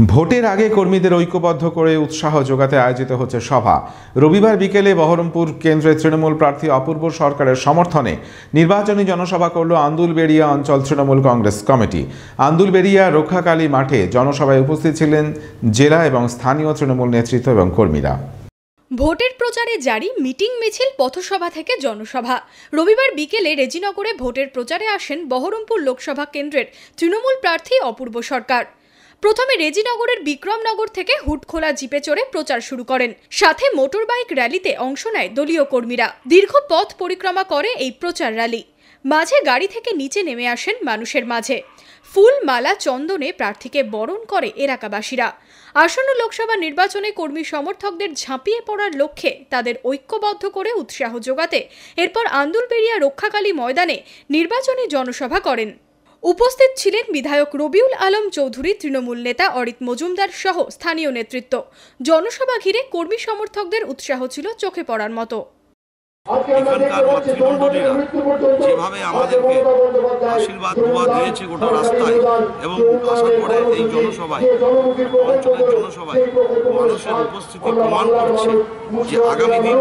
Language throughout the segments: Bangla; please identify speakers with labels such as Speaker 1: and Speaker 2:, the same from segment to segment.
Speaker 1: ভোটের আগে কর্মীদের ঐক্যবদ্ধ করে উৎসাহ যোগাতে আয়োজিত হচ্ছে সভা। রবিবার বিকেলে বহরমপুর কেন্দ্রে তৃণমূল প্রার্থী অপূর্ব সরকারের সমর্থনে নির্বাচনী জনসভা করল আন্দুলবেড়িয়া অঞ্চল তৃণমূল কংগ্রেস কমিটি। আন্দুলবেড়িয়া রক্ষাকালী মাঠে জনসভায় উপস্থিত ছিলেন জেলা এবং স্থানীয় তৃণমূল নেতৃত্ব এবং কর্মীরা।
Speaker 2: ভোটের প্রচারে জারি মিটিং মিছিল পথসভা থেকে জনসভা। রবিবার বিকেলে রেজিনগরে ভোটের প্রচারে আসেন বহরমপুর লোকসভা কেন্দ্রের তৃণমূল প্রার্থী অপূর্ব সরকার। প্রথমে রেজিনগরের বিক্রমনগর থেকে হুটখোলা জিপে চড়ে প্রচার শুরু করেন। সাথে মোটরবাইক র্যালিতে অংশ নেয় দলীয় কর্মীরা। দীর্ঘ পথ পরিক্রমা করে এই প্রচার র্যালি। মাঝে গাড়ি থেকে নিচে নেমে আসেন মানুষের মাঝে। ফুল মালা চন্দনে প্রার্থীকে বরণ করে এলাকাবাসীরা। আসন্ন লোকসভা নির্বাচনে কর্মী সমর্থকদের ঝাঁপিয়ে পড়ার লক্ষ্যে তাদের ঐক্যবদ্ধ করে উৎসাহ যোগাতে এরপর আন্দুলবেড়িয়া রক্ষাকালী ময়দানে নির্বাচনী জনসভা করেন। উপস্থিত ছিলেন বিধায়ক রবিউল আলম চৌধুরী, তৃণমূল নেতা অরিত মজুমদার সহ স্থানীয় নেতৃত্ব। জনসভা ঘিরে কর্মী সমর্থকদের উৎসাহ ছিল চোখে পড়ার মতো।
Speaker 3: এখানকার যেভাবে আমাদেরকে আশীর্বাদ দোয়া দিয়েছে গোটা রাস্তায় এবং আসার পরে এই জনসভায় অঞ্চলের জনসভায় মানুষের উপস্থিতি প্রমাণ করছে যে আগামী দিন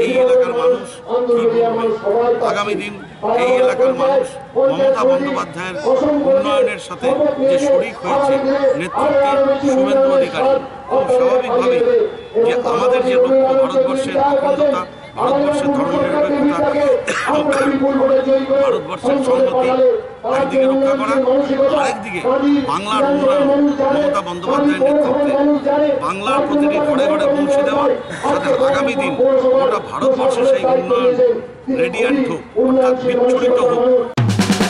Speaker 3: এই এলাকার মানুষ কি আগামী দিন এই এলাকার মানুষ মমতা বন্দ্যোপাধ্যায়ের উন্নয়নের সাথে যে শরিক হয়েছে নেতৃত্বে শুভেন্দু অধিকারী খুব স্বাভাবিকভাবেই যে আমাদের যে লক্ষ্য ভারতবর্ষের অখণ্ডতা ভারতবর্ষের ধর্মনিরপেক্ষতা ভারতবর্ষের সংহতি একদিকে রক্ষা করা, আরেকদিকে বাংলার উন্নয়ন মমতা বন্দ্যোপাধ্যায়ের নেতৃত্বে বাংলার প্রতিটি ঘরে ঘরে পৌঁছে দেওয়া সাথে আগামী দিন গোটা ভারতবর্ষে সেই উন্নয়ন রেডিয়ান্ট হোক, অর্থাৎ বিচ্ছুরিত হোক